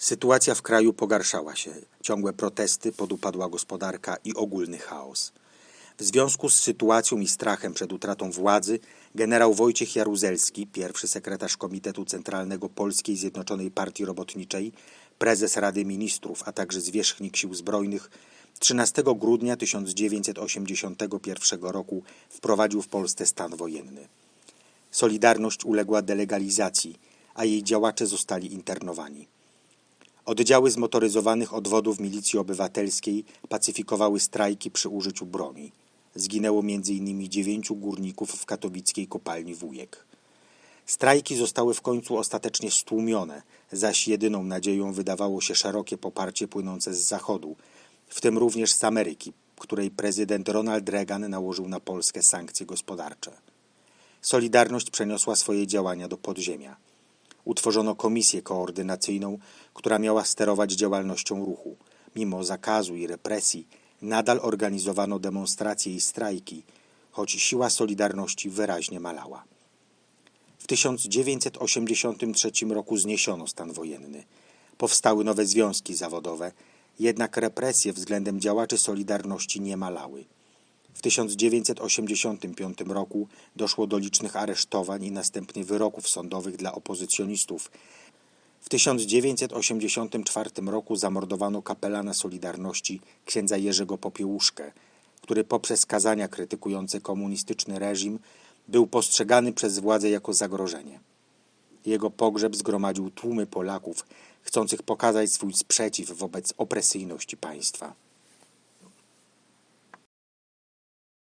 Sytuacja w kraju pogarszała się. Ciągłe protesty, podupadła gospodarka i ogólny chaos. W związku z sytuacją i strachem przed utratą władzy, generał Wojciech Jaruzelski, pierwszy sekretarz Komitetu Centralnego Polskiej Zjednoczonej Partii Robotniczej, prezes Rady Ministrów, a także zwierzchnik Sił Zbrojnych, 13 grudnia 1981 roku wprowadził w Polsce stan wojenny. Solidarność uległa delegalizacji, a jej działacze zostali internowani. Oddziały zmotoryzowanych odwodów milicji obywatelskiej pacyfikowały strajki przy użyciu broni. Zginęło m.in. dziewięciu górników w katowickiej kopalni Wujek. Strajki zostały w końcu ostatecznie stłumione, zaś jedyną nadzieją wydawało się szerokie poparcie płynące z Zachodu, w tym również z Ameryki, której prezydent Ronald Reagan nałożył na Polskę sankcje gospodarcze. Solidarność przeniosła swoje działania do podziemia. Utworzono komisję koordynacyjną, która miała sterować działalnością ruchu. Mimo zakazu i represji, nadal organizowano demonstracje i strajki, choć siła Solidarności wyraźnie malała. W 1983 roku zniesiono stan wojenny. Powstały nowe związki zawodowe, jednak represje względem działaczy Solidarności nie malały. W 1985 roku doszło do licznych aresztowań i następnie wyroków sądowych dla opozycjonistów. W 1984 roku zamordowano kapelana Solidarności księdza Jerzego Popiełuszkę, który poprzez kazania krytykujące komunistyczny reżim był postrzegany przez władze jako zagrożenie. Jego pogrzeb zgromadził tłumy Polaków, chcących pokazać swój sprzeciw wobec opresyjności państwa.